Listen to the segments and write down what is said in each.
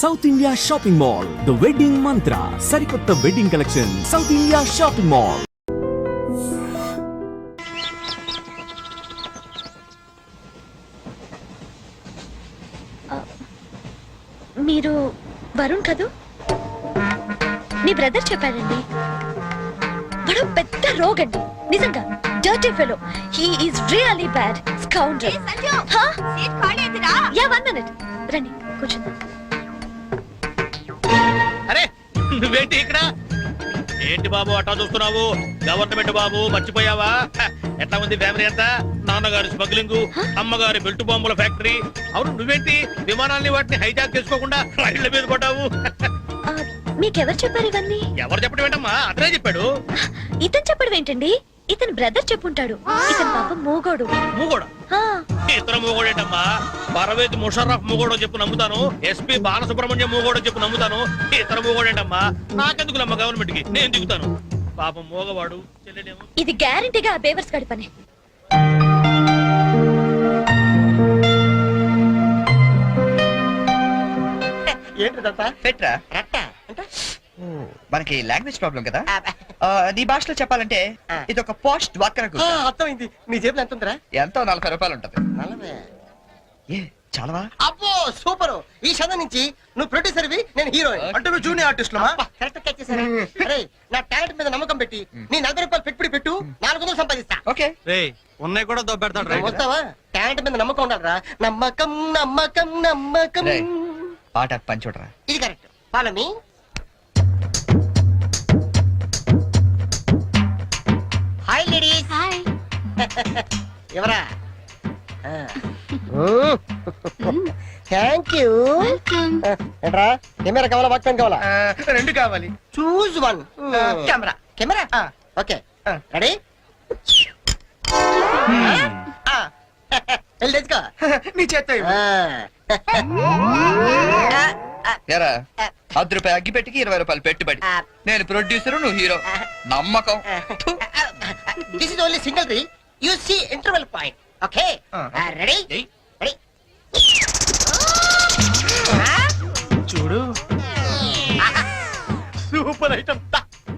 South India shopping mall the wedding Mantra సరికొత్త wedding collection south India shopping mall మీరు వరుణ్ కదూ? మీ brother చెప్పాడండి. వాడు పెద్ద రోగండి. నిజంగా dirty fellow he is really bad scoundrel yeah one minute రండి కూర్చుందాం. అరే నువ్వేంటి ఇక్కడ? ఏంటి బాబు అట్టా చూస్తున్నావు? గవర్నమెంట్ బాబు మర్చిపోయావా? ఎట్లా ఉంది ఫ్యామిలీ అంతా? నాన్నగారి స్మగ్లింగ్ అమ్మగారి బెల్ట్ బాంబుల ఫ్యాక్టరీ. అవును నువ్వేంటి? విమానాల్ని వాటిని హైజాక్ చేసుకోకుండా రైళ్ళ మీద పడ్డావు? మీకెవరు చెప్పారు ఇవన్నీ? ఎవరు చెప్పడం ఏంటమ్మా? అతనే చెప్పాడు. ఇతను చెప్పడం ఏంటండి? ఇతని బ్రదర్ చెప్పుంటాడు. ఇతని పాప మూగోడు. మూగోడా? ఆ, ఇతర మూగోడేంటమ్మా. పరవేతి ముషర్రఫ్ మూగోడో చెప్పు నమ్ముతాను. ఎస్పీ బాలసుబ్రహ్మణ్యం మూగోడో చెప్పు నమ్ముతాను. ఇతర మూగోడేంటమ్మా. నాకెందుకు నమ్మ గవర్నమెంట్కి నేను దిగుతాను. పాపం మూగవాడు చెల్లెడేమో. ఇది గ్యారంటీగా ఆ బేవర్స్ గడి పని. ఏంటిదంతా పెట్రా. రట్ట. అంటే మనకి లాంగ్వేజ్ ప్రాబ్లం కదా. ఆ, నీ భాషలో చెప్పాలంటే ఆ. ఇది ఒక పోస్ట్ డ్వాకరా ఆ, గుర్తు. అర్థమైంది. నీ జేబులో ఎంత ఉందిరా? ఎంతో నలభై రూపాయలు ఉంటది. నలభై. ఏ చాలవా? అబ్బో సూపర్. ఈ శతం నుంచి నువ్వు ప్రొడ్యూసర్వి నేను హీరోయిన్ అంటే నువ్వు జూనియర్ ఆర్టిస్ట్ కరెక్ట్ క్యాచ్ చేశారా. అరే నా టాలెంట్ మీద నమ్మకం పెట్టి నీ నలభై రూపాయలు పెట్టుబడి పెట్టు నాలుగు వందలు సంపాదిస్తా. ఓకే. ఉన్నాయి కూడా దొబ్బెడతాడు నువ్వు వస్తావా టాలెంట్ మీద నమ్మకం ఉండాలరా. నమ్మకం నమ్మకం నమ్మకం. రేయ్. పాట పని చూడరా ఇది correct follow me hi ladies hi ఎవరా థ్యాంక్ యూ ఏంట్రా? కెమెరా కావాలా? వాక్మెన్ కావాలా? రెండు కావాలి. Choose one camera. Camera? Okay. Ready వెళ్ళి తెచ్చుకో. నీ చేత ఎరా? పది రూపాయలు అగ్గి పెట్టికి ఇరవై రూపాయలు పెట్టుబడి. నేను ప్రొడ్యూసర్ నువ్వు హీరో నమ్మకం. This is only single re you see interval point okay. Ready ఏయ్. రెడీ చూడు. సూపర్ ఐటమ్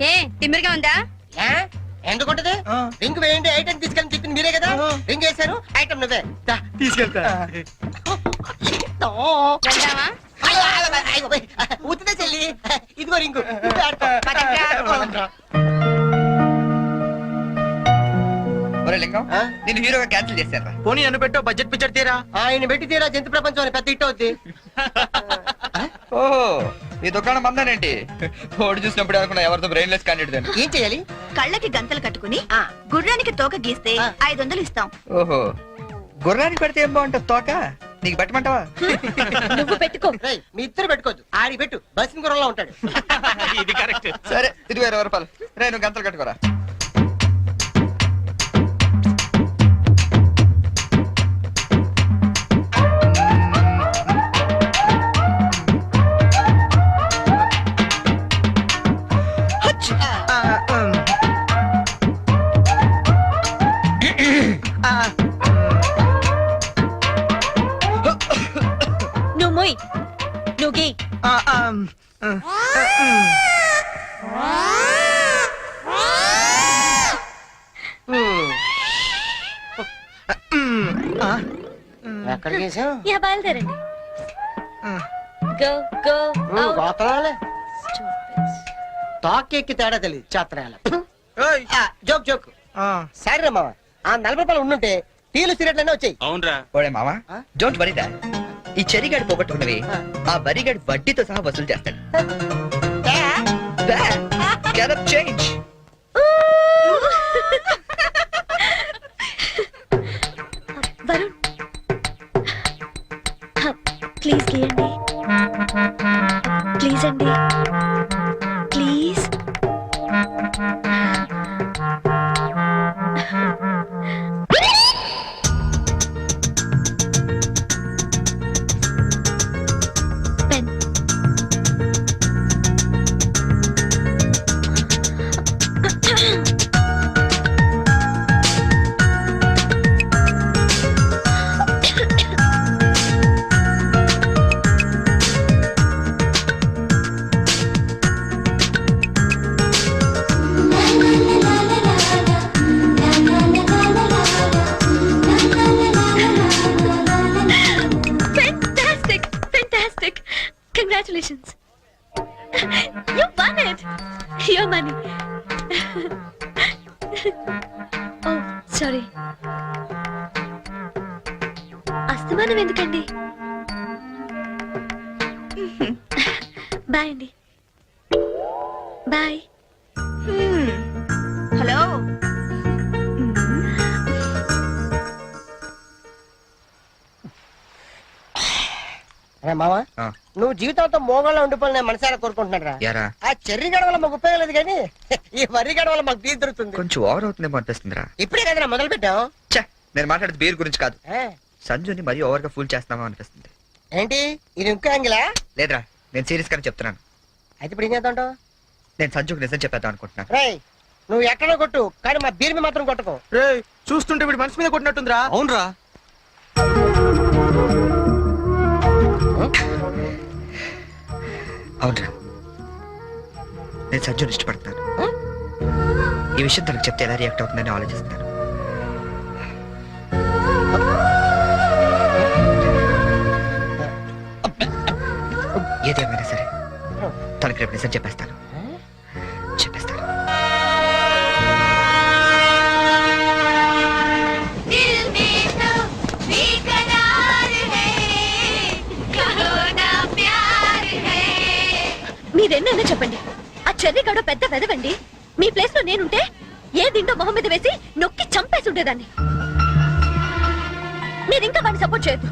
ఏ తిమ్మిరిగా ఉందా? ఎందుకుంటది. రింగ్ వేయండి ఐటమ్ తీసుకెళ్ళి చెప్పింది మీరే కదా. రింగ్ వేశారు ఐటమ్ నువ్వే. తీసుకెళ్తా. వెళ్దామా? ఉత్తిదే చెల్లి. ఇదిగో రింగు? నేను హీరోగా క్యాన్సిల్ చేశాను పోనీ అను పెట్టో బడ్జెట్ పిక్చర్ తీరా? ఆయన పెట్టి తీరా జంతు ప్రపంచం అని పెద్ద హిట్ అవుద్ది. ఓహో ఈ దుకాణం మందానేంటి ఓడి చూసినప్పుడు అనుకున్నా ఎవరితో బ్రెయిన్లెస్ క్యాండిడేట్ ఏం చేయాలి? కళ్ళకి గంతలు కట్టుకుని ఆ. గుర్రానికి తోక గీస్తే. ఐదు వందలు ఇస్తాం. ఓహో గుర్రానికి పెడితే ఏం బాగుంటుంది తోక? నీకు పెట్టమంటావా? నువ్వు పెట్టుకో. రేయ్, మీ ఇద్దరు పెట్టుకోవద్దు. ఆడి పెట్టు. బస్సు గురంలో ఉంటాడు. ఇది కరెక్ట్. సరే ఇదిగో ఇరవై రూపాయలు రే నువ్వు గంటలు కట్టుకోరా. నువ్వు గీ ఎక్కడ చేసాం యా బయలుదేరండి. గో గో గోతరాలే తాకెక్కి తేడా తెలియదు చేతరాల జోక్ జోక్. సరే మామ ఆ నలభై రూపాయలు ఉండుంటే టీలు సిగరెట్లనే వచ్చాయి. అవునరా. ఓడే మామా ఆ? డోంట్ వరీ దా ఈ చెరిగాడు పోగొట్టుకున్నవి ఆ. ఆ వరిగాడు వడ్డీతో సహా వసూలు చేస్తాడు. చేంజ్ నువ్వు జీవితంతో మోగంలో ఉండిపోయి నేను మనసారా కోరుకుంటున్నాడు రా యారా? ఆ చెర్రీ గడ వల్ల మాకు ఉపయోగం లేదు కానీ ఈ వరి గడ వల్ల మాకు తీరు దొరుకుతుంది. కొంచెం ఓవర్ అవుతుందేమో అనిపిస్తుందిరా. ఇప్పుడే కదరా మొదలు పెట్టాం ఛే నేను మాట్లాడేది బీర్ గురించి కాదు. సంజుని మరీ ఓవర్గా ఫుల్ చేస్తున్నామో అనిపిస్తుంది. ఏంటి? ఇది ఇంకో యాంగిలా? లేదురా నేను సీరియస్ గానే చెప్తున్నాను. అయితే ఇప్పుడు ఏం చేద్దాం నేను సంజుకు నిజం చెప్పేద్దాం అనుకుంటున్నాను. రేయ్ నువ్వు ఎక్కడో కొట్టు కానీ మా బీర్ మీద మాత్రం కొట్టకు. చూస్తుంటే వీడి మనసు మీద కొట్టినట్టుందిరా. అవునరా. అవునరా నేను సంజుని ఇష్టపడుతున్నాను ఈ విషయం తనకు చెప్తే ఎలా రియాక్ట్ అవుతుందని ఆలోచిస్తున్నాను ఏదేమైనా సరే తనకి రేపు నిజం చెప్పేస్తాను. ఆ పెద్ద వెదవండి. మీ ప్లేస్లో నేనుంటే ఏ దిండో మొహం మీద వేసి నొక్కి చంపేసి ఉండేదాన్ని. మీరు ఇంకా వాడిని సపోర్ట్ చేయొద్దు.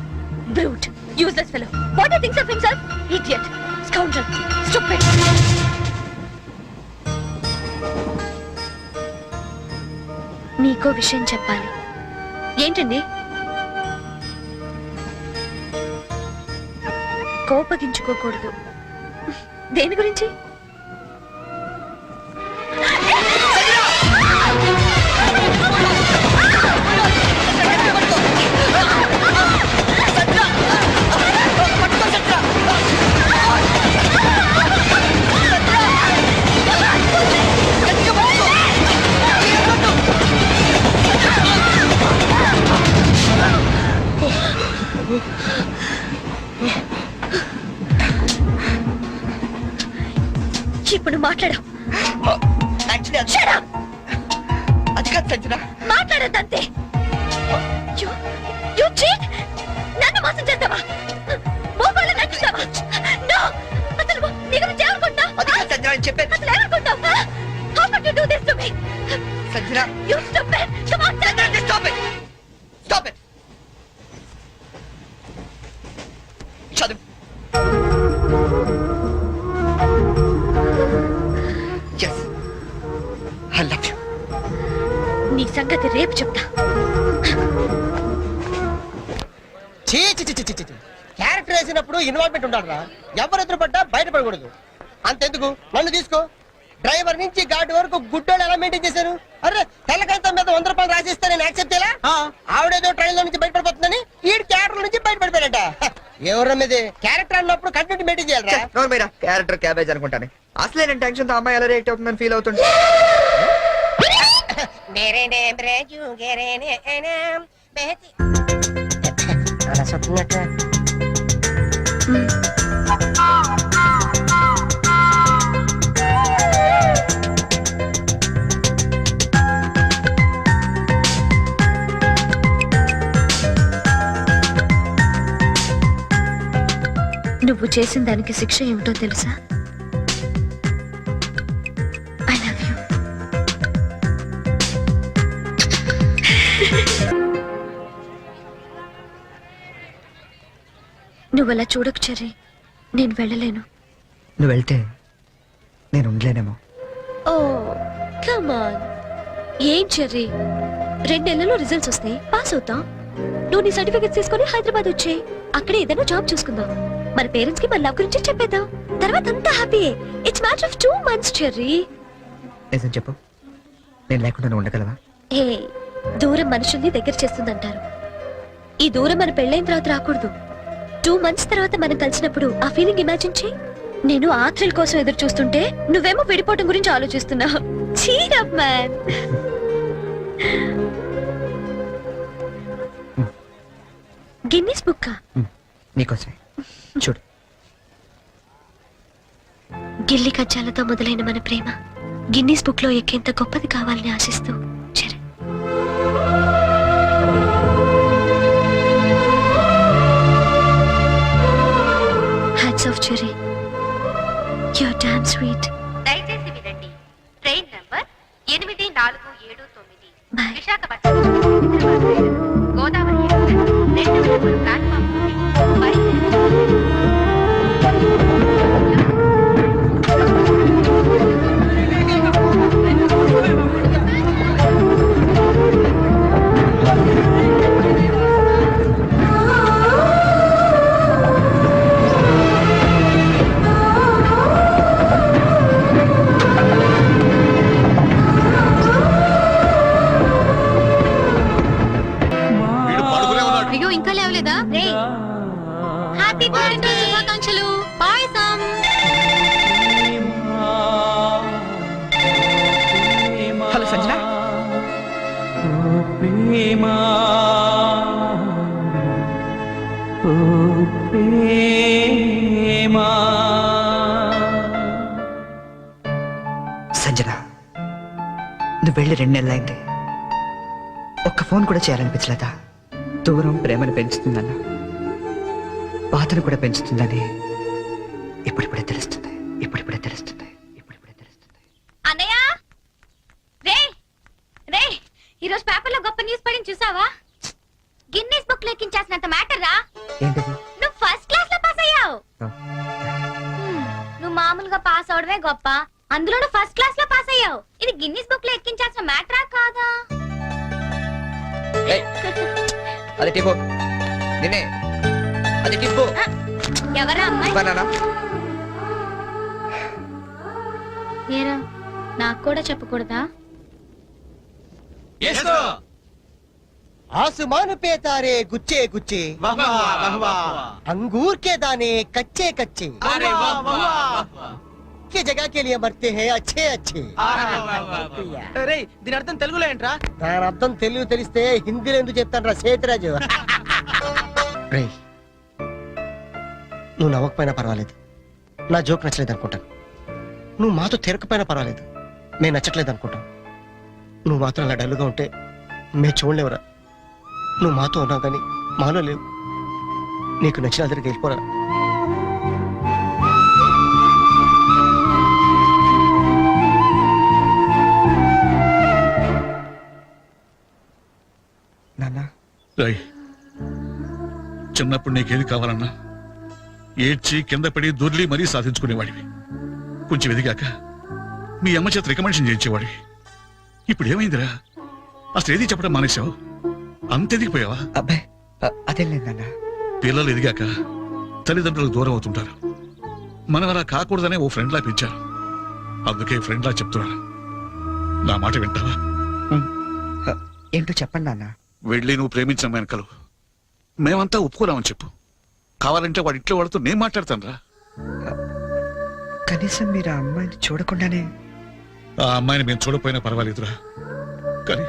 Brute useless fellow what you thinks of himself idiot scoundrel stupid మీకో విషయం చెప్పాలి. ఏంటండి? కోపగించుకోకూడదు. దేని గురించి? ఇప్పుడు మాట్లాడు! అది కాదు సంజన మాట్లాడద్దంతే. ఆవిడేదో ట్రైన్లో నుంచి బయటపడిపోతుందని ఈ క్యారెక్టర్ నుంచి బయటపడిపోయాడట. ఎవరమ్మది క్యారెక్టర్ అన్నప్పుడు కంటెంట్ మెయింటైన్ చేయాలి నోర్మైనా క్యారెక్టర్ క్యాబేజ్ అనుకుంటాను. అసలే నేను టెన్షన్తో అమ్మాయి ఎలా రియాక్ట్ అవుతుందని ఫీల్ అవుతుంది నువ్వు చేసిన దానికి శిక్ష ఏమిటో తెలుసా? ఐ లవ్ యూ నువ్వు అలా చూడకు చెర్రీ. నేను వెళ్ళలేను. నువ్వు వెళ్తే నేను ఉండలేనేమో. ఓ కమాన్ ఏం చెర్రీ? రెండు నెలల్లో రిజల్ట్స్ వస్తాయి. పాస్ అవుతాం. నువ్వు నీ సర్టిఫికెట్స్ తీసుకొని హైదరాబాద్ వచ్చేయి. అక్కడ ఏదైనా జాబ్ చూసుకుందాం. మన పేరెంట్స్కి మన లవ్ గురించి చెప్పేద్దాం. తర్వాత అంతా happy it's matter of two months Cherry. నిజం చెప్పు? నేను లేకుండా ఉండగలవా? హే దూరం మనుషుల్ని దగ్గర చేస్తుందంటారు. ఈ దూరం మన పెళ్ళైన తర్వాత రాకూడదు. టూ మంత్స్ తర్వాత మనం కలిసినప్పుడు ఆ ఫీలింగ్ ఇమాజిన్ చేయి. నేను ఆ థ్రిల్ కోసం ఎదురు చూస్తుంటే నువ్వేమో విడిపోవటం గురించి ఆలోచిస్తున్నావు చీరప్ మ్యాన్ గిన్నీస్ బుక్క? నీకోసమే. చూడు. గిల్లి కజ్జాలతో మొదలైన మన ప్రేమ గిన్నీస్ బుక్లో ఎక్కేంత గొప్పది కావాలని ఆశిస్తూ Charan hats off Cherry. Your damn sweet దయచేసి వినండి. ట్రైన్ నంబర్ ఎనిమిది నాలుగు ఏడు తొమ్మిది. విశాఖపట్నం గోదావరి రెండు సంజన నువ్వు వెళ్ళి రెండు నెలలైంది ఒక్క ఫోన్ కూడా చేయాలనిపించలేదా? దూరం ప్రేమను పెంచుతుందన్న బాధను కూడా పెంచుతుందని ఇప్పుడిప్పుడే తెలుస్తుంది. అది టిప్పు ఎవరా అమ్మాయి బనానా ఏరా నాకు కూడా చెప్పకూడదా आसमान पे तारे गुच्चे गुच्चे अंगूर के दाने कच्चे कच्चे की जगह के लिए मरते हैं अच्छे अच्छे రేయ్ దీని అర్థం తెలుగులో ఏంట్రా దాని అర్థం తెలుగు తెలిస్తే హిందీలో ఎందుకు చెప్తాను రా సేతురాజు రే నువ్వు నవ్వకపోయినా పర్వాలేదు. నా జోక్ నచ్చలేదు అనుకుంటాను. నువ్వు మాతో తిరగకపోయినా పర్వాలేదు. నేను నచ్చట్లేదు అనుకుంటాను. నువ్వు మాత్రం అలా డల్లుగా ఉంటే మేము చూడలేవురా. నువ్వు మాతో ఉన్నావు కానీ మాలో లేవు. నీకు నచ్చిన దగ్గరికి వెళ్ళిపోరా. నాన్న. రాయ్ చిన్నప్పుడు నీకేది కావాలన్నా? ఏడ్చి కింద పడి దొర్లి మరీ సాధించుకునేవాడివి. కొంచెం ఎదిగాక మీ అమ్మ చేత రికమెండేషన్ చేయించేవాడివి. ఇప్పుడు ఏమైందిరా? అసలు ఏది చెప్పడం మానేశావు? అంత ఎదిగిపోయావా అబ్బాయి అదేం పిల్లలు ఎదిగాక తల్లిదండ్రులకు దూరం అవుతుంటారు. మనం అలా కాకూడదనే ఓ ఫ్రెండ్లా పెంచారు. అందుకే ఫ్రెండ్లా చెప్తున్నాను నా మాట వింటావా? ఏంటో చెప్పండి నాన్న. వెళ్ళి నువ్వు ప్రేమించిన వెనకలు మేమంతా ఒప్పుకోరామని చెప్పు. కావాలంటే వాడి ఇంట్లో వాడితో నేను మాట్లాడతాను రా కనీసం మీరు ఆ అమ్మాయిని చూడకుండానే ఆ అమ్మాయిని మేము చూడపోయినా పర్వాలేదురా. కానీ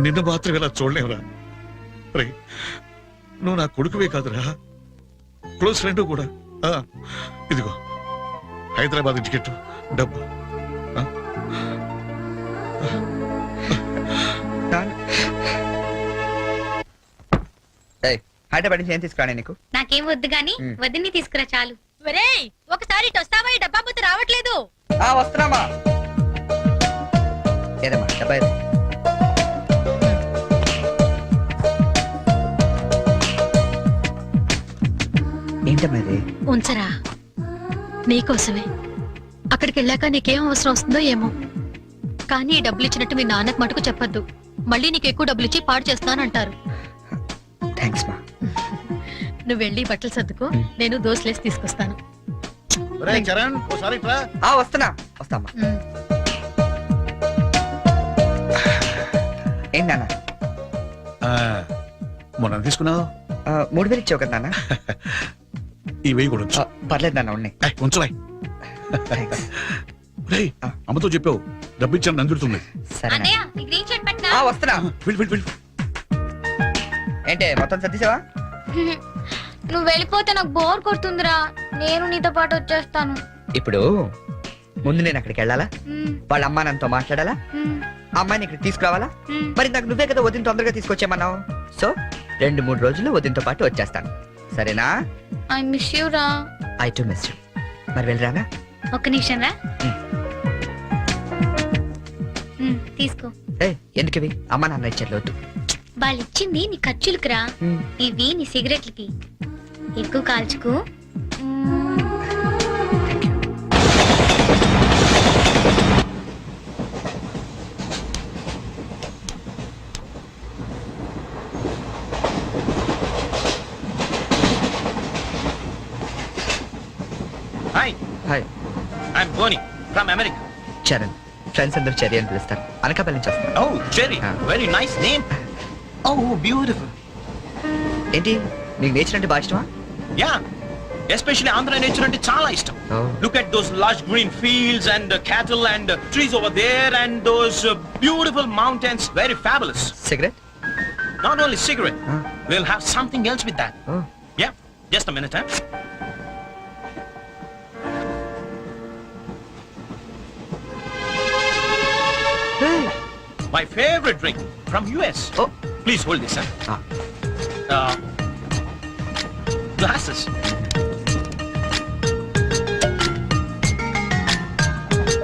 నిన్ను మాత్రం ఇలా చూడలేవురా. రే నువ్వు నా కొడుకువే కాదురా. క్లోజ్ ఫ్రెండ్ కూడా. ఆ, ఇదిగో హైదరాబాద్ టికెట్ డబ్బు. ఆ, హైదరాబాద్ నుంచి ఏం తీసుకురానే నీకు? నాకేం వద్దు గాని మ్. వదిన్ని తీసుకురా చాలు. ఒరేయ్ ఒకసారి ఇటు వస్తావా? ఈ డబ్బా బుద్ధి రావట్లేదు. ఆ వస్తున్నామా? ఏదమ్మా డబ్బా ఏది? ఏంటమ్మా ఇది? ఉంచరా? నీకోసమే. అక్కడికి వెళ్ళాక నీకేం అవసరం వస్తుందో ఏమో. కానీ ఈ డబ్బులు ఇచ్చినట్టు మీ నాన్నకు మటుకు చెప్పొద్దు. మళ్ళీ నీకు ఎక్కువ డబ్బులు ఇచ్చి పాడు చేస్తానంటారు థ్యాంక్స్ మా. నువ్వు వెళ్ళి బట్టలు సర్దుకో నేను దోశలేసి తీసుకొస్తాను. ఒరేయ్ చరణ్ ఓసారి ఇట్రా. ఆ వస్తున్నా. వస్తామా ఉమ్. ఏంటి నాన్న? ఆ, మొన్న తీసుకున్నావు? ఆ, మూడు వేలు ఇచ్చావు కదా నాన్న. ఈ వెయ్యి కూడా ఉంచు. ఆ, పర్లేదు నాన్న ఉన్నాయి. ఏయ్, ఆ. అమ్మతో చెప్పావు. డబ్బు ఇచ్చాను నందుడుతుంది సరే నాన్న. అన్నయ్య ఈ గ్రీన్ షర్ట్ పట్టినా? ఆ, వస్తున్నా. వెళ్ళి వెళ్ళి వెళ్ళి. ఏంటి మొత్తం సర్దిసావా నువ్వు వెళ్ళిపోతే నాకు బోర్ కొడుతుందిరా. నేను నీతో పాటు వచ్చేస్తాను. ఇప్పుడు ముందు నేను అక్కడికి వెళ్ళాలా? వాళ్ళ అమ్మా నాన్నతో మాట్లాడాలా? అమ్మాయిని ఇక్కడ తీసుకురావాలా. మరి నాకు నువ్వే కదా వదిన తొందరగా తీసుకొచ్చామన్నావు సో రెండు మూడు రోజుల్లో వదినతో పాటు వచ్చేస్తాను. సరేనా? ఐ మిస్ యూ రా. ఐ టు మిస్ యూ మరి వెళ్ళరానా? ఒక్క నిమిషం రా. తీసుకో. ఏ ఎందుకు ఇవి అమ్మ నాన్న ఇచ్చారు వద్దు. వాళ్ళు ఇచ్చింది నీ ఖర్చులకు రా మ్మ్. ఇవి నీ సిగరెట్లకి. ఎక్కువ కాల్చుకో. Hi hi I'm Bonnie from America Charan. Friends అందరూ చర్య అని పిలుస్తారు. అనకాపల్లి నుంచి వస్తాను ఓ Cherry Ah. Very nice name oh beautiful ఏంటి? నీకు నేచర్ అంటే బాగా ఇష్టమా? యా ఎస్పెషల్లీ ఆంధ్ర నేచర్ అంటే చాలా ఇష్టం. Oh. Look at those large green fields and cattle and trees over there and those beautiful mountains very fabulous cigarette not only cigarette Ah. Will have something else with that oh yeah just a minute my favourite drink from US oh please hold this sir Ah. uh, glasses.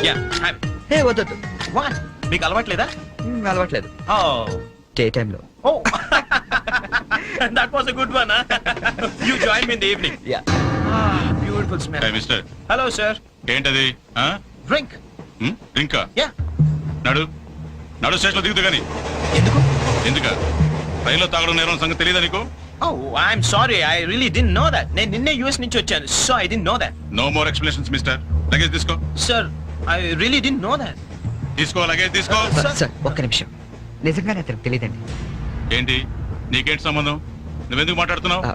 Yeah, have it. ఏ వద్దొద్దు What? మీకు అలవాట్లేదా మ్, అలవాట్లేదు Oh. Day టైంలో Oh. that was a good one, huh? you joined me in the evening. Yeah Ah, beautiful smell. Mister Hello, sir. ఏంటది ఆ? Drink. ఉమ్, ఇంకా Yeah. నడు నడు స్టేషన్లో దిగుతూ గాని ఎందుకు? ఎందుక? రైల్లో తాగడం నేరం సంగతి తెలియదా నీకు? Oh, I'm sorry. I really didn't know that. నేను నిన్నే యూఎస్ నుంచి వచ్చాను. So I didn't know that. No more explanations mister luggage తీసుకో. Sir, I really didn't know that. తీసుకో లగేజ్ తీసుకో. Sir. సార్ ఒక్క నిమిషం. నిజంగానే అతనికి తెలియదండి. ఏంటి? నీకేంటి సంబంధం? నువ్వెందుకు మాట్లాడుతున్నావు? ఆ,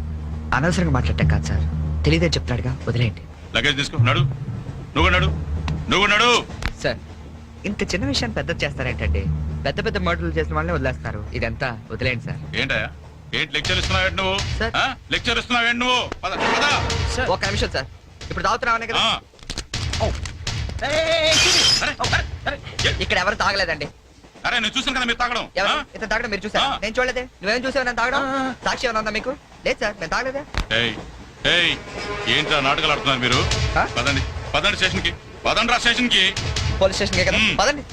అనవసరంగా మాట్లాడటం కాదు సార్ తెలియదని చెప్తున్నాడుగా వదిలేయండి. లగేజ్ తీసుకో. నడు. నువ్వు నడు. నువ్వు నడు. సార్ ఇంత చిన్న విషయాన్ని పెద్ద చేస్తారేంటండి? పెద్ద పెద్ద మర్డర్లు చేసిన వాళ్ళని వదిలేస్తారు. ఇదంతా వదిలేయండి సార్. ఏంటయ్యా? ఏంటి లెక్చర్ ఇస్తున్నావు నువ్వు? సార్. ఆ? లెక్చర్ ఇస్తున్నావు నువ్వు? పద పద. Sir. ఒక్క నిమిషం సార్. ఇప్పుడు తాగుతున్నామనే కదా? ఆ, అరే, అరే. ఇక్కడ ఎవరు తాగలేదండి? అరే నేను చూసాను కదా మీరు తాగడం. ఎవరు? ఆ? ఇతను తాగడం మీరు చూసారా ఆ. నేను చూడలేదే. నువ్వేం చూసావు? నేను తాగడం. సాక్షి ఏమైనా ఉందా మీకు? లేదు సార్ నేను తాగలేదే. ఏయ్ ఏయ్ ఏంట్రా నాటకాలు ఆడుతున్నారు మీరు? ఆ? పదండి పదండి స్టేషన్కి పదండి రా స్టేషన్కి పోలీస్ స్టేషన్. పదండి.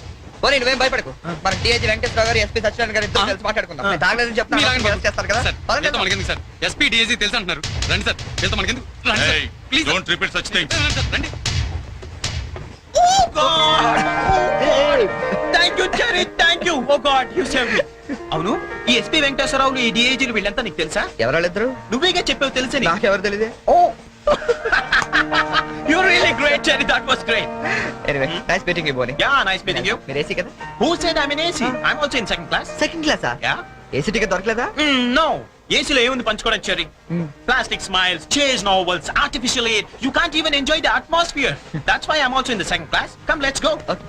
పోనీ నువ్వేం భయపడకు. మన డిఐజీ వెంకటేశ్వర గారు ఎస్పీ సత్యనారాయణ గారు ఇద్దరు కలిసి మాట్లాడుకుందాం. నేను తాగలేదని చెప్తాను. చేస్తారు కదా? పదండి. మనకెందుకు సార్. ఎస్పీ డిఎస్సీ తెలుసు అంటున్నారు రండి సార్ వెళ్తాం మనకెందుకు రండి sir please don't repeat such things రండి thank you Cherry thank you oh god you save me. అవును ఈ ఎస్పీ వెంకటేశ్వరరావులు ఈ డిఐజీలు వీళ్ళంతా నీకు తెలుసా? ఎవరు ఇద్దరు నువ్వేగా చెప్పావు తెలుసని. నాకెవరు తెలియదే ఓ! You really great Cherry that was great anyway nice meeting you Bonnie yeah nice meeting you మీరు ఏసీ కదా who said I mean AC I am also in second class second క్లాసా యా ఏసీ టికెట్ దొరకలేదా? No ఏసీలో ఏముంది పంచుకోవడం Cherry plastic smiles chase novels artificial air you can't even enjoy the atmosphere that's why I'm also in the second class come let's go okay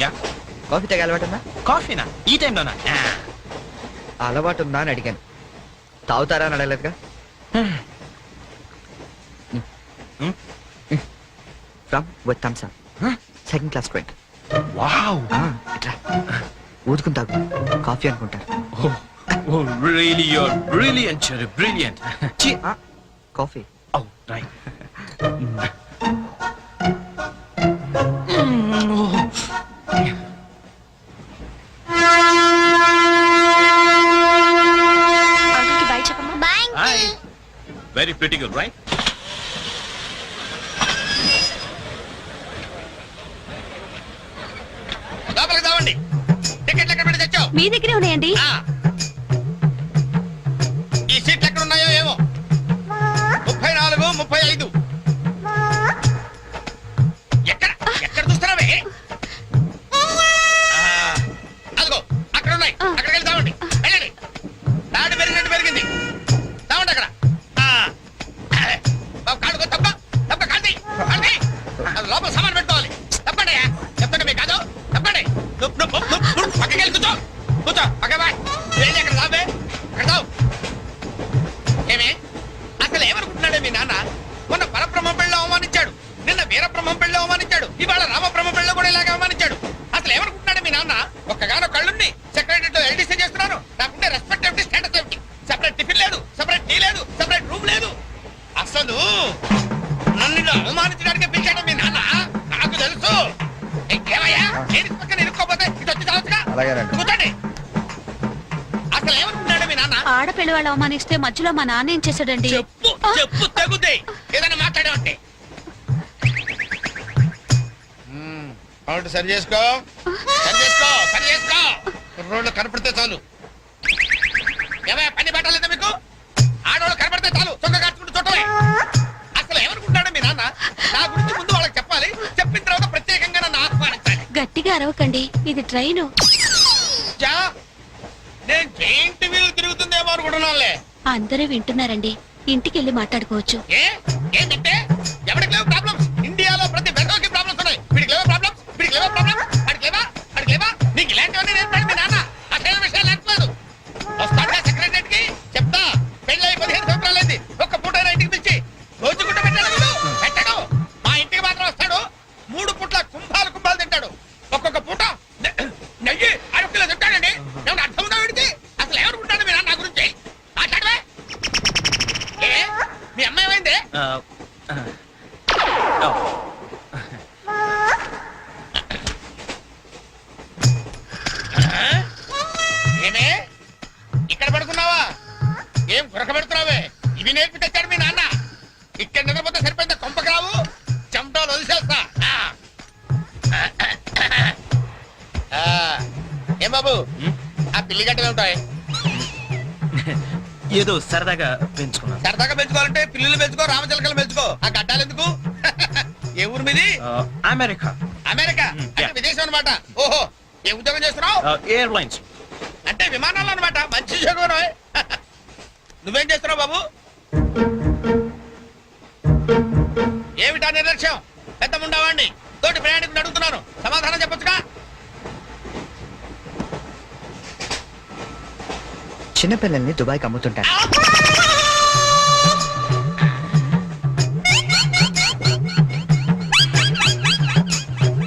yeah. Coffee తాగే అలవాటు ఉందా? కాఫీనా? ఈ టైంలోనా? అలవాటు ఉందా అని అడిగాను. తాగుతారా అని అడగలేదుగా? From with Thums Up second class student wow ఊదుకుని తాగు. కాఫీ అనుకుంటారు Oh, really, you're brilliant, Cherry, brilliant. Che- ఆ, కాఫీ. Oh, right. అంకుల్కి pretty girl, right? లోపలికి తావండి టికెట్లు ఎక్కడ పెట్టి తెచ్చావు? మీ దగ్గరే ఉన్నాయండి. ఆడపిల్ల వాళ్ళు అవమానిస్తే మధ్యలో మా నాన్న ఏం చేశాడండి? చెప్పు చెప్పు తగుద్ది ఏదైనా మాట్లాడే అవును సరి చేసుకో. సరి చేసుకో సరి చేసుకో. రోడ్లు కనపడితే చాలు. ఏమయ్య పని పట్టాలేదా మీకు? ఆడవాళ్ళు కనపడితే చాలు చొక్క కట్టుకుంటూ చుట్టమే అసలు ఏమనుకుంటాడు మీ నాన్న? నా గురించి ముందు వాళ్ళకి చెప్పాలి. చెప్పిన తర్వాత ప్రత్యేకంగా నన్ను ఆహ్వానించాలి. గట్టిగా అరవకండి ఇది ట్రైను. జా నేను జైంట్ వీల్ తిరుగుతుందేమో అనుకుంటున్నానులే అందరూ వింటున్నారండి. ఇంటికి వెళ్ళి మాట్లాడుకోవచ్చు. ఏ? ఏంటంటే? ఎవరికి లేవు ప్రాబ్లమ్స్ ఇండియాలో ప్రతి వెధవకి ప్రాబ్లమ్స్ ఉన్నాయి. వీడికి లేవా ప్రాబ్లమ్స్ వీడికి లేవా ప్రాబ్లమ్స్ ఏం బాబు? ఆ పిల్లి గడ్డలు ఉంటాయి. ఏదో సరదాగా పెంచుకున్నాను. సరదాగా పెంచుకోవాలంటే పిల్లులు పెంచుకో రామచిలకలు పెంచుకో. ఆ గడ్డాలు ఎందుకు? ఏ ఊరు మీది? అమెరికా. అమెరికా? అంటే. విదేశం అనమాట ఓహో ఏ ఉద్యోగం చేస్తున్నావు? ఎయిర్లైన్స్. అంటే విమానాలు అనమాట మంచి ఉద్యోగం రోయ్. నువ్వేం చేస్తున్నావు బాబు? ఏమిటా నిర్లక్ష్యం? పెద్ద ఉండవాడిని తోటి ప్రయాణికుని అడుగుతున్నాను. సమాధానం చెప్పొచ్చుగా? చిన్నపిల్లల్ని దుబాయ్కి అమ్ముతుంటారు.